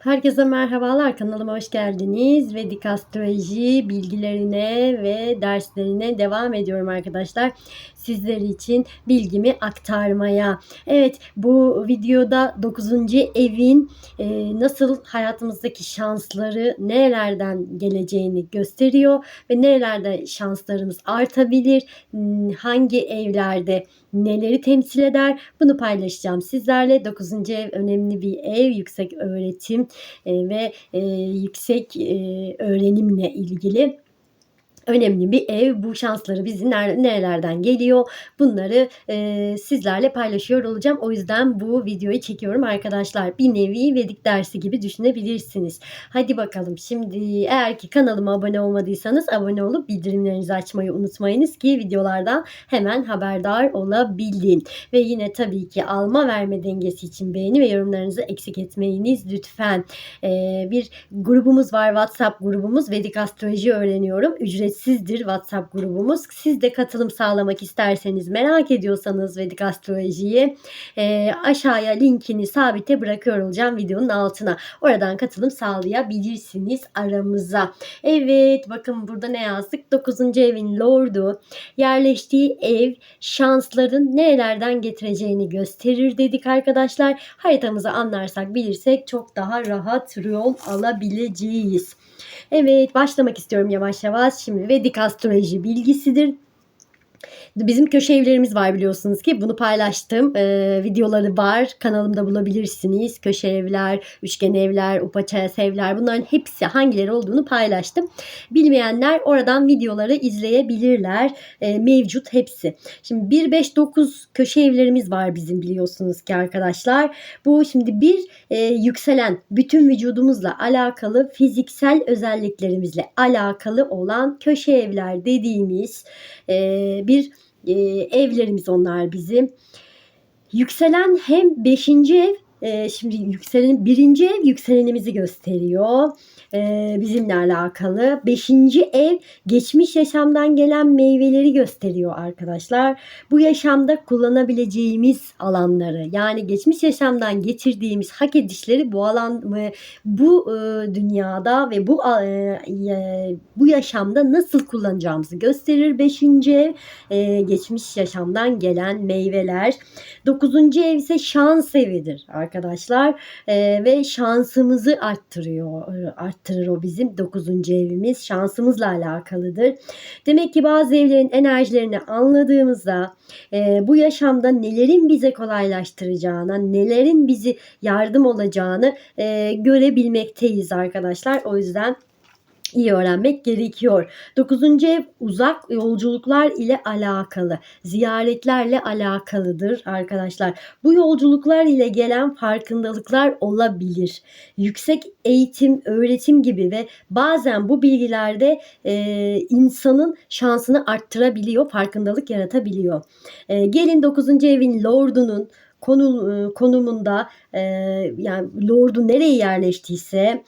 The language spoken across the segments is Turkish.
Herkese merhabalar kanalıma hoş geldiniz. Vedik astroloji bilgilerine ve derslerine devam ediyorum arkadaşlar. Sizler için bilgimi aktarmaya. Evet bu videoda 9. evin e, nasıl hayatımızdaki şansları nerelerden geleceğini gösteriyor ve nerelerde şanslarımız artabilir, hangi evlerde neleri temsil eder bunu paylaşacağım sizlerle. 9. ev önemli bir ev, yüksek öğretim e, ve e, yüksek e, öğrenimle ilgili önemli bir ev. Bu şansları bizi nerelerden geliyor? Bunları e, sizlerle paylaşıyor olacağım. O yüzden bu videoyu çekiyorum arkadaşlar. Bir nevi Vedik dersi gibi düşünebilirsiniz. Hadi bakalım. Şimdi eğer ki kanalıma abone olmadıysanız abone olup bildirimlerinizi açmayı unutmayınız ki videolardan hemen haberdar olabilin. Ve yine tabii ki alma verme dengesi için beğeni ve yorumlarınızı eksik etmeyiniz lütfen. E, bir grubumuz var. WhatsApp grubumuz Vedik Astroloji öğreniyorum. Ücretsiz ücretsizdir WhatsApp grubumuz. Siz de katılım sağlamak isterseniz merak ediyorsanız Vedik Astrolojiyi e, aşağıya linkini sabite bırakıyor olacağım videonun altına. Oradan katılım sağlayabilirsiniz aramıza. Evet bakın burada ne yazdık? 9. evin lordu yerleştiği ev şansların nerelerden getireceğini gösterir dedik arkadaşlar. Haritamızı anlarsak bilirsek çok daha rahat yol alabileceğiz. Evet başlamak istiyorum yavaş yavaş. Şimdi Vedik astroloji bilgisidir. Bizim köşe evlerimiz var biliyorsunuz ki. Bunu paylaştım. Ee, videoları var. Kanalımda bulabilirsiniz. Köşe evler, üçgen evler, upaçayas evler bunların hepsi hangileri olduğunu paylaştım. Bilmeyenler oradan videoları izleyebilirler. Ee, mevcut hepsi. Şimdi 1, 5, 9 köşe evlerimiz var bizim biliyorsunuz ki arkadaşlar. Bu şimdi bir e, yükselen bütün vücudumuzla alakalı fiziksel özelliklerimizle alakalı olan köşe evler dediğimiz e, bir e, evlerimiz onlar bizim. Yükselen hem 5. ev e, şimdi yükselenin birinci ev yükselenimizi gösteriyor e, bizimle alakalı. Beşinci ev geçmiş yaşamdan gelen meyveleri gösteriyor arkadaşlar. Bu yaşamda kullanabileceğimiz alanları yani geçmiş yaşamdan getirdiğimiz hak edişleri bu alan bu e, dünyada ve bu e, bu yaşamda nasıl kullanacağımızı gösterir. Beşinci ev e, geçmiş yaşamdan gelen meyveler. Dokuzuncu ev ise şans evidir arkadaşlar e, ve şansımızı arttırıyor. E, art arttırır o bizim 9. evimiz. Şansımızla alakalıdır. Demek ki bazı evlerin enerjilerini anladığımızda e, bu yaşamda nelerin bize kolaylaştıracağına, nelerin bizi yardım olacağını e, görebilmekteyiz arkadaşlar. O yüzden iyi öğrenmek gerekiyor. Dokuzuncu ev uzak yolculuklar ile alakalı, ziyaretlerle alakalıdır arkadaşlar. Bu yolculuklar ile gelen farkındalıklar olabilir. Yüksek eğitim, öğretim gibi ve bazen bu bilgilerde e, insanın şansını arttırabiliyor, farkındalık yaratabiliyor. E, gelin dokuzuncu evin lordunun konu, e, konumunda e, yani lordu nereye yerleştiyse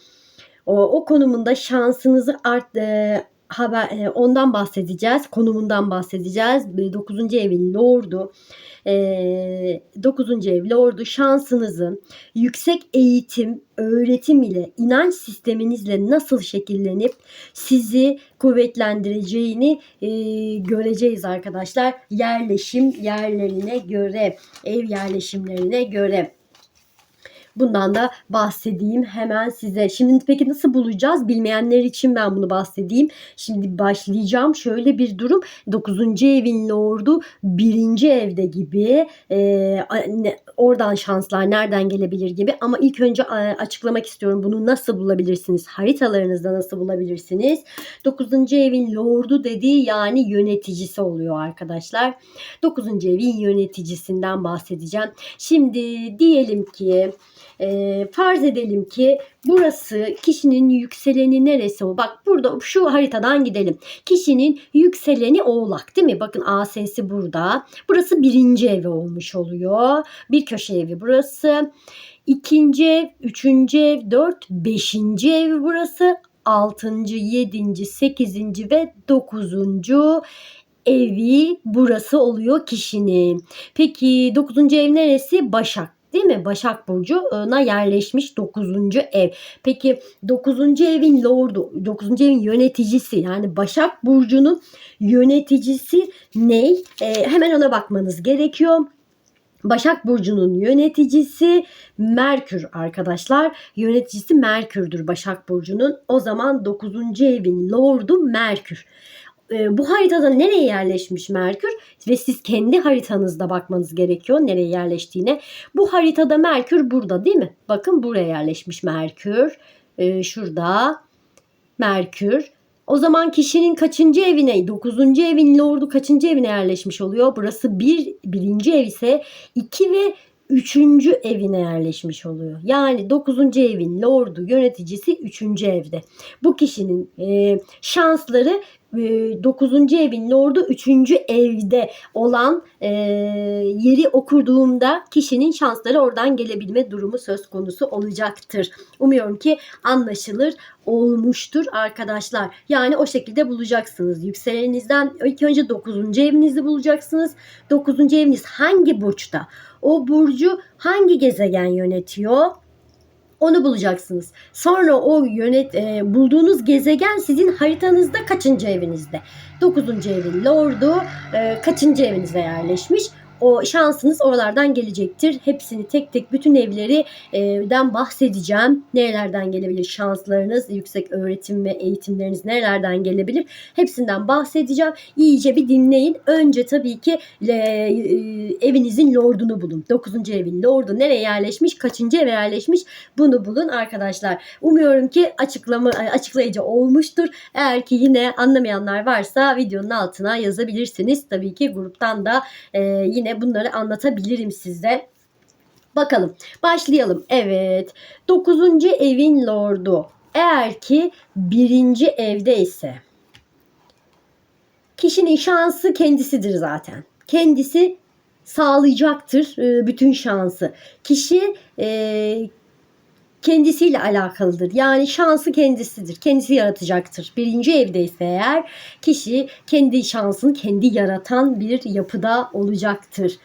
o, o konumunda şansınızı art e, haber e, ondan bahsedeceğiz. Konumundan bahsedeceğiz. 9. evin lordu. E, 9. ev lordu şansınızın yüksek eğitim, öğretim ile inanç sisteminizle nasıl şekillenip sizi kuvvetlendireceğini e, göreceğiz arkadaşlar. Yerleşim yerlerine göre, ev yerleşimlerine göre. Bundan da bahsedeyim hemen size. Şimdi peki nasıl bulacağız? Bilmeyenler için ben bunu bahsedeyim. Şimdi başlayacağım. Şöyle bir durum. 9. evin lordu 1. evde gibi. Ee, oradan şanslar nereden gelebilir gibi. Ama ilk önce açıklamak istiyorum. Bunu nasıl bulabilirsiniz? Haritalarınızda nasıl bulabilirsiniz? 9. evin lordu dediği yani yöneticisi oluyor arkadaşlar. 9. evin yöneticisinden bahsedeceğim. Şimdi diyelim ki e, farz edelim ki burası kişinin yükseleni neresi o? Bak burada şu haritadan gidelim. Kişinin yükseleni oğlak değil mi? Bakın AS'si burada. Burası birinci evi olmuş oluyor. Bir köşe evi burası. İkinci ev, üçüncü ev, dört, beşinci ev burası. Altıncı, yedinci, sekizinci ve dokuzuncu evi burası oluyor kişinin. Peki dokuzuncu ev neresi? Başak Değil mi? Başak Burcu'na yerleşmiş 9. ev. Peki 9. evin lordu, 9. evin yöneticisi yani Başak Burcu'nun yöneticisi ne? Ee, hemen ona bakmanız gerekiyor. Başak Burcu'nun yöneticisi Merkür arkadaşlar. Yöneticisi Merkür'dür Başak Burcu'nun. O zaman 9. evin lordu Merkür. Ee, bu haritada nereye yerleşmiş Merkür ve siz kendi haritanızda bakmanız gerekiyor nereye yerleştiğine. Bu haritada Merkür burada değil mi? Bakın buraya yerleşmiş Merkür. Ee, şurada Merkür. O zaman kişinin kaçıncı evine, dokuzuncu evin lordu kaçıncı evine yerleşmiş oluyor? Burası bir, birinci ev ise iki ve üçüncü evine yerleşmiş oluyor. Yani dokuzuncu evin lordu yöneticisi üçüncü evde. Bu kişinin e, şansları 9. evin lordu 3. evde olan e, yeri okurduğumda kişinin şansları oradan gelebilme durumu söz konusu olacaktır. Umuyorum ki anlaşılır olmuştur arkadaşlar. Yani o şekilde bulacaksınız. Yükselenizden ilk önce 9. evinizi bulacaksınız. 9. eviniz hangi burçta? O burcu hangi gezegen yönetiyor? Onu bulacaksınız. Sonra o yönet e, bulduğunuz gezegen sizin haritanızda kaçıncı evinizde? 9. evin lordu e, kaçıncı evinize yerleşmiş? O şansınız oralardan gelecektir. Hepsini tek tek bütün evleri e, den bahsedeceğim. Nerelerden gelebilir şanslarınız, yüksek öğretim ve eğitimleriniz nerelerden gelebilir? Hepsinden bahsedeceğim. İyice bir dinleyin. Önce tabii ki e, evinizin lordunu bulun. 9. evin lordu nereye yerleşmiş, kaçıncı eve yerleşmiş bunu bulun arkadaşlar. Umuyorum ki açıklama açıklayıcı olmuştur. Eğer ki yine anlamayanlar varsa videonun altına yazabilirsiniz. Tabii ki gruptan da e, yine bunları anlatabilirim size. Bakalım başlayalım. Evet 9. evin lordu eğer ki birinci evde ise kişinin şansı kendisidir zaten. Kendisi sağlayacaktır e, bütün şansı. Kişi e, kendisiyle alakalıdır. Yani şansı kendisidir. Kendisi yaratacaktır. Birinci evde ise eğer kişi kendi şansını kendi yaratan bir yapıda olacaktır.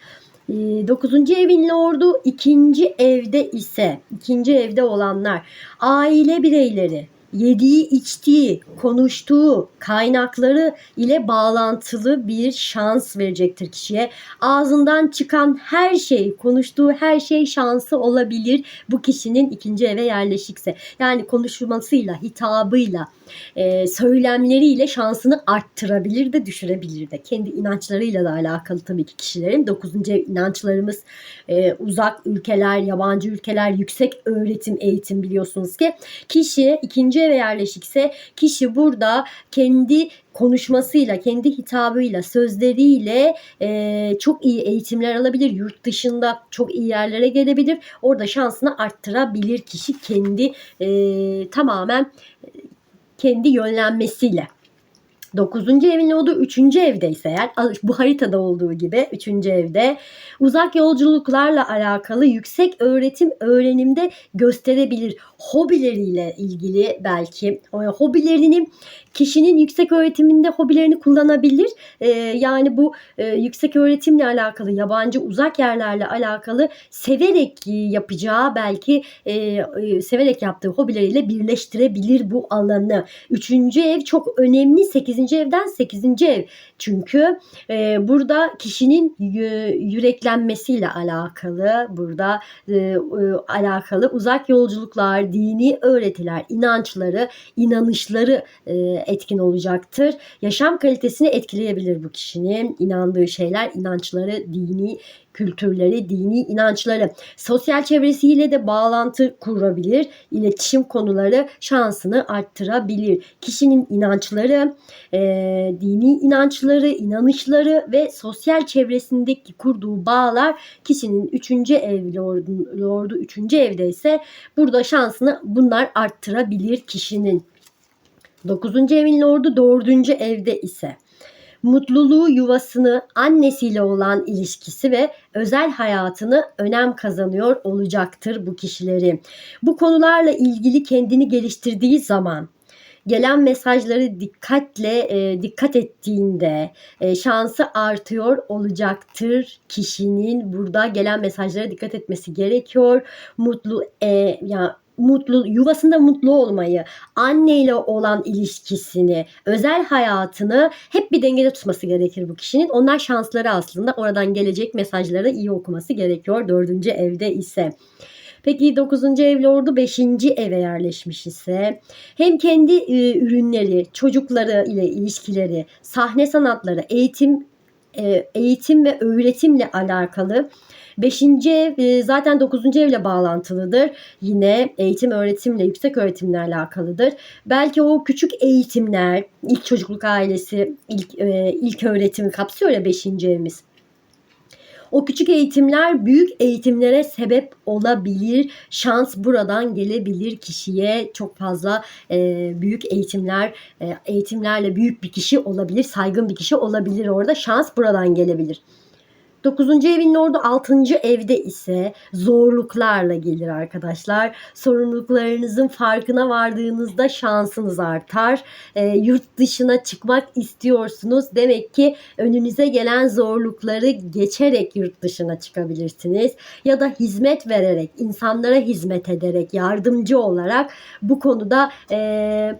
Ee, dokuzuncu evin lordu ikinci evde ise ikinci evde olanlar aile bireyleri yediği, içtiği, konuştuğu kaynakları ile bağlantılı bir şans verecektir kişiye. Ağzından çıkan her şey, konuştuğu her şey şansı olabilir bu kişinin ikinci eve yerleşikse. Yani konuşmasıyla, hitabıyla, e, söylemleriyle şansını arttırabilir de düşürebilir de. Kendi inançlarıyla da alakalı tabii ki kişilerin. Dokuzuncu inançlarımız e, uzak ülkeler, yabancı ülkeler, yüksek öğretim, eğitim biliyorsunuz ki. Kişi ikinci eve yerleşikse kişi burada kendi konuşmasıyla, kendi hitabıyla, sözleriyle e, çok iyi eğitimler alabilir. Yurt dışında çok iyi yerlere gelebilir. Orada şansını arttırabilir kişi kendi e, tamamen kendi yönlenmesiyle. 9. evin olduğu 3. evde ise eğer bu haritada olduğu gibi 3. evde uzak yolculuklarla alakalı yüksek öğretim öğrenimde gösterebilir. Hobileriyle ilgili belki hobilerini kişinin yüksek öğretiminde hobilerini kullanabilir. Ee, yani bu e, yüksek öğretimle alakalı yabancı uzak yerlerle alakalı severek yapacağı belki e, e, severek yaptığı hobileriyle birleştirebilir bu alanı. Üçüncü ev çok önemli. Sekizinci evden sekizinci ev. Çünkü e, burada kişinin yüreklenmesiyle alakalı burada e, e, alakalı uzak yolculuklar, dini öğretiler, inançları, inanışları e, etkin olacaktır. Yaşam kalitesini etkileyebilir bu kişinin inandığı şeyler, inançları, dini kültürleri, dini inançları, sosyal çevresiyle de bağlantı kurabilir. İletişim konuları şansını arttırabilir. Kişinin inançları, e, dini inançları, inanışları ve sosyal çevresindeki kurduğu bağlar kişinin 3. ev lordu, lordu 3. evde ise burada şansını bunlar arttırabilir kişinin. 9. evin lordu 4. evde ise mutluluğu, yuvasını, annesiyle olan ilişkisi ve özel hayatını önem kazanıyor olacaktır bu kişileri. Bu konularla ilgili kendini geliştirdiği zaman gelen mesajları dikkatle e, dikkat ettiğinde e, şansı artıyor olacaktır kişinin burada gelen mesajlara dikkat etmesi gerekiyor mutlu e, ya mutlu yuvasında mutlu olmayı, anneyle olan ilişkisini, özel hayatını hep bir dengede tutması gerekir bu kişinin. Onlar şansları aslında oradan gelecek mesajları iyi okuması gerekiyor. Dördüncü evde ise. Peki 9. ev lordu 5. eve yerleşmiş ise hem kendi e, ürünleri, çocukları ile ilişkileri, sahne sanatları, eğitim e, eğitim ve öğretimle alakalı 5. ev e, zaten 9. evle bağlantılıdır. Yine eğitim öğretimle, yüksek öğretimle alakalıdır. Belki o küçük eğitimler, ilk çocukluk ailesi, ilk, e, ilk öğretimi kapsıyor ya 5. evimiz. O küçük eğitimler büyük eğitimlere sebep olabilir. Şans buradan gelebilir kişiye. Çok fazla e, büyük eğitimler, e, eğitimlerle büyük bir kişi olabilir, saygın bir kişi olabilir orada. Şans buradan gelebilir. 9. evin orada 6. evde ise zorluklarla gelir arkadaşlar. Sorumluluklarınızın farkına vardığınızda şansınız artar. E, yurt dışına çıkmak istiyorsunuz. Demek ki önünüze gelen zorlukları geçerek yurt dışına çıkabilirsiniz. Ya da hizmet vererek, insanlara hizmet ederek, yardımcı olarak bu konuda... E,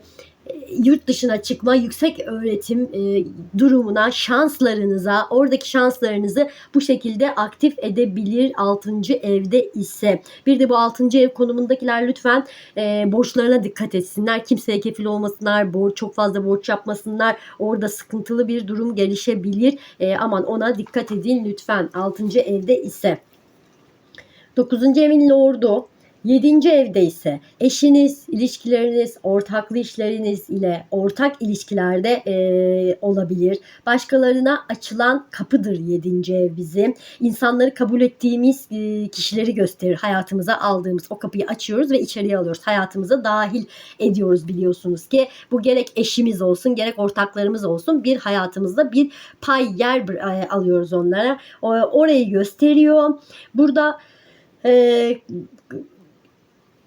yurt dışına çıkma, yüksek öğretim e, durumuna, şanslarınıza, oradaki şanslarınızı bu şekilde aktif edebilir 6. evde ise. Bir de bu 6. ev konumundakiler lütfen e, borçlarına dikkat etsinler. Kimseye kefil olmasınlar, borç, çok fazla borç yapmasınlar. Orada sıkıntılı bir durum gelişebilir. E, aman ona dikkat edin lütfen 6. evde ise. 9. evin lordu Yedinci evde ise eşiniz, ilişkileriniz, ortaklı işleriniz ile ortak ilişkilerde e, olabilir. Başkalarına açılan kapıdır yedinci ev bizim. İnsanları kabul ettiğimiz e, kişileri gösterir. Hayatımıza aldığımız o kapıyı açıyoruz ve içeriye alıyoruz. Hayatımıza dahil ediyoruz biliyorsunuz ki. Bu gerek eşimiz olsun gerek ortaklarımız olsun bir hayatımızda bir pay yer e, alıyoruz onlara. O, orayı gösteriyor. Burada e,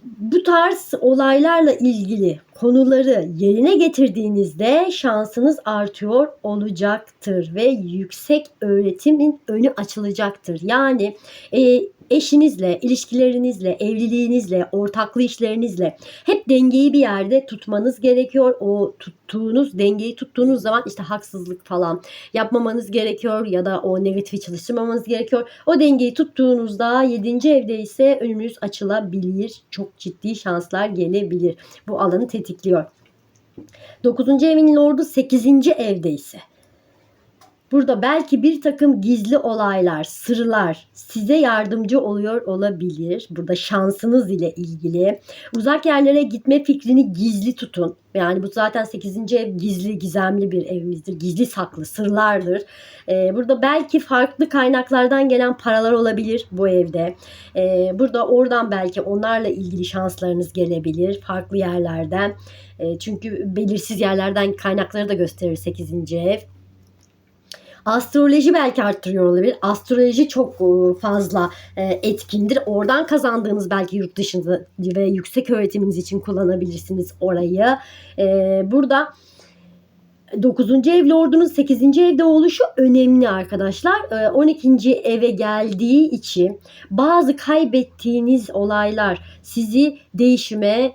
bu tarz olaylarla ilgili konuları yerine getirdiğinizde şansınız artıyor olacaktır ve yüksek öğretimin önü açılacaktır. Yani e, eşinizle, ilişkilerinizle, evliliğinizle, ortaklı işlerinizle hep dengeyi bir yerde tutmanız gerekiyor. O tuttuğunuz, dengeyi tuttuğunuz zaman işte haksızlık falan yapmamanız gerekiyor ya da o negatifi çalıştırmamanız gerekiyor. O dengeyi tuttuğunuzda 7. evde ise önünüz açılabilir. Çok ciddi şanslar gelebilir. Bu alanı tetikliyor. 9. evin lordu 8. evde ise Burada belki bir takım gizli olaylar, sırlar size yardımcı oluyor olabilir. Burada şansınız ile ilgili. Uzak yerlere gitme fikrini gizli tutun. Yani bu zaten 8. ev gizli, gizemli bir evimizdir. Gizli saklı, sırlardır. Ee, burada belki farklı kaynaklardan gelen paralar olabilir bu evde. Ee, burada oradan belki onlarla ilgili şanslarınız gelebilir. Farklı yerlerden. Ee, çünkü belirsiz yerlerden kaynakları da gösterir 8. ev. Astroloji belki arttırıyor olabilir. Astroloji çok e, fazla e, etkindir. Oradan kazandığınız belki yurt dışında ve yüksek öğretiminiz için kullanabilirsiniz orayı. E, burada 9. ev lordunun 8. evde oluşu önemli arkadaşlar. 12. eve geldiği için bazı kaybettiğiniz olaylar sizi değişime,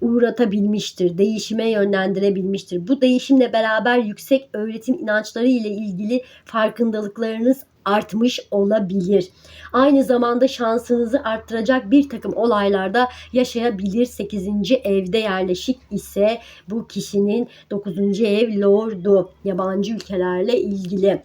uğratabilmiştir, değişime yönlendirebilmiştir. Bu değişimle beraber yüksek öğretim inançları ile ilgili farkındalıklarınız artmış olabilir. Aynı zamanda şansınızı arttıracak bir takım olaylarda yaşayabilir. 8. evde yerleşik ise bu kişinin 9. ev lordu yabancı ülkelerle ilgili.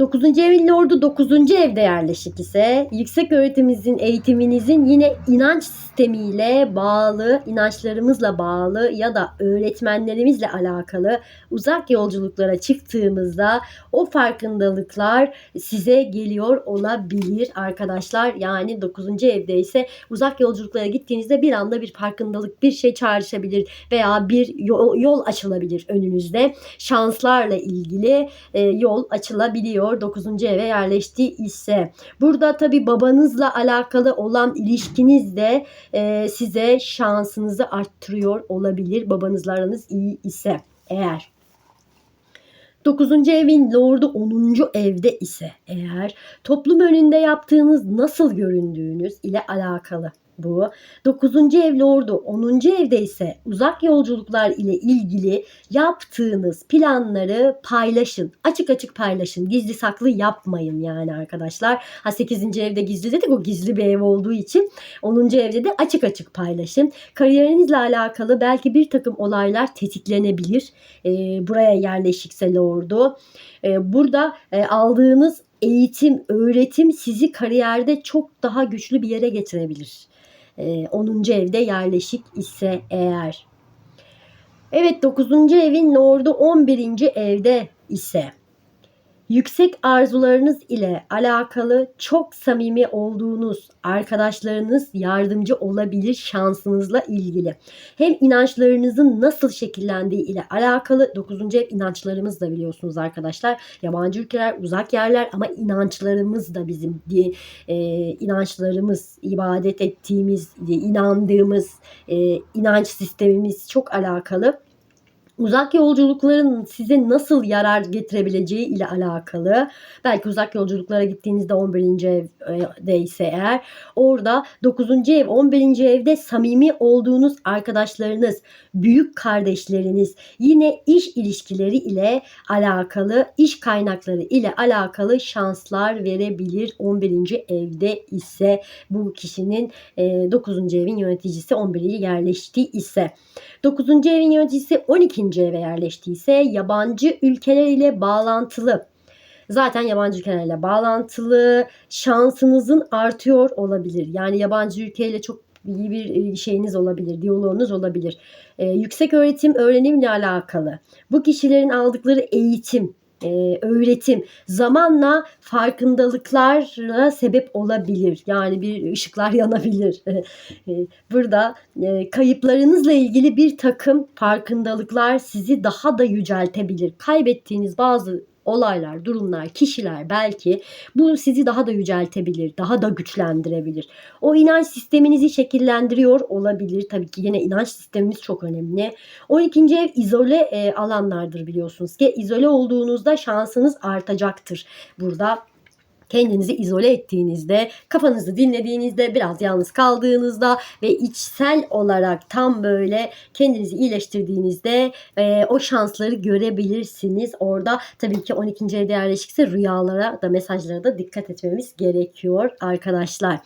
9. evin lordu 9. evde yerleşik ise yüksek öğretimimizin, eğitiminizin yine inanç sistemiyle bağlı, inançlarımızla bağlı ya da öğretmenlerimizle alakalı uzak yolculuklara çıktığımızda o farkındalıklar size geliyor olabilir arkadaşlar. Yani 9. evde ise uzak yolculuklara gittiğinizde bir anda bir farkındalık, bir şey çağrışabilir veya bir yol, yol açılabilir önünüzde. Şanslarla ilgili e, yol açılabiliyor artıyor 9. eve yerleştiği ise. Burada tabi babanızla alakalı olan ilişkiniz de e, size şansınızı arttırıyor olabilir. Babanızla aranız iyi ise eğer. 9. evin lordu 10. evde ise eğer toplum önünde yaptığınız nasıl göründüğünüz ile alakalı bu. 9. ev lordu 10. evde ise uzak yolculuklar ile ilgili yaptığınız planları paylaşın. Açık açık paylaşın. Gizli saklı yapmayın yani arkadaşlar. Ha 8. evde gizli dedik o gizli bir ev olduğu için 10. evde de açık açık paylaşın. Kariyerinizle alakalı belki bir takım olaylar tetiklenebilir. Ee, buraya yerleşikse lordu. Ee, burada e, aldığınız eğitim, öğretim sizi kariyerde çok daha güçlü bir yere getirebilir. Ee, 10. evde yerleşik ise eğer. Evet 9. evin lordu 11. evde ise yüksek arzularınız ile alakalı çok samimi olduğunuz arkadaşlarınız yardımcı olabilir şansınızla ilgili. Hem inançlarınızın nasıl şekillendiği ile alakalı 9. ev inançlarımız da biliyorsunuz arkadaşlar. Yabancı ülkeler, uzak yerler ama inançlarımız da bizim diye inançlarımız, ibadet ettiğimiz, inandığımız e, inanç sistemimiz çok alakalı uzak yolculukların size nasıl yarar getirebileceği ile alakalı. Belki uzak yolculuklara gittiğinizde 11. evde ise eğer orada 9. ev 11. evde samimi olduğunuz arkadaşlarınız, büyük kardeşleriniz yine iş ilişkileri ile alakalı, iş kaynakları ile alakalı şanslar verebilir 11. evde ise bu kişinin 9. evin yöneticisi 11'i yerleştiği ise 9. evin yöneticisi 12 eve yerleştiyse yabancı ülkeler ile bağlantılı. Zaten yabancı ülkelerle bağlantılı şansınızın artıyor olabilir. Yani yabancı ülkeyle çok iyi bir şeyiniz olabilir, diyaloğunuz olabilir. Ee, yüksek öğretim, öğrenimle alakalı. Bu kişilerin aldıkları eğitim, e, öğretim zamanla farkındalıklara sebep olabilir. Yani bir ışıklar yanabilir. Burada e, kayıplarınızla ilgili bir takım farkındalıklar sizi daha da yüceltebilir. Kaybettiğiniz bazı olaylar, durumlar, kişiler belki bu sizi daha da yüceltebilir, daha da güçlendirebilir. O inanç sisteminizi şekillendiriyor olabilir. Tabii ki yine inanç sistemimiz çok önemli. 12. ev izole e, alanlardır biliyorsunuz ki. izole olduğunuzda şansınız artacaktır. Burada kendinizi izole ettiğinizde, kafanızı dinlediğinizde, biraz yalnız kaldığınızda ve içsel olarak tam böyle kendinizi iyileştirdiğinizde e, o şansları görebilirsiniz. Orada tabii ki 12. evde yerleşikse rüyalara da mesajlara da dikkat etmemiz gerekiyor arkadaşlar.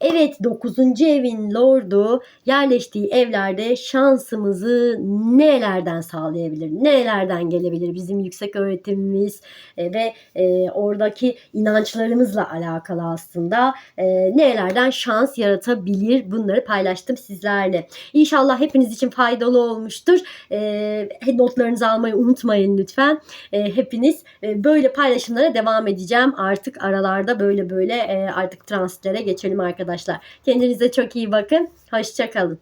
Evet 9. evin lordu yerleştiği evlerde şansımızı nelerden sağlayabilir? Nelerden gelebilir? Bizim yüksek öğretimimiz e, ve e, oradaki inançları duygularımızla alakalı aslında e, nelerden şans yaratabilir bunları paylaştım sizlerle. İnşallah hepiniz için faydalı olmuştur. Notlarınızı almayı unutmayın lütfen. Hepiniz böyle paylaşımlara devam edeceğim. Artık aralarda böyle böyle artık transitlere geçelim arkadaşlar. Kendinize çok iyi bakın. Hoşçakalın.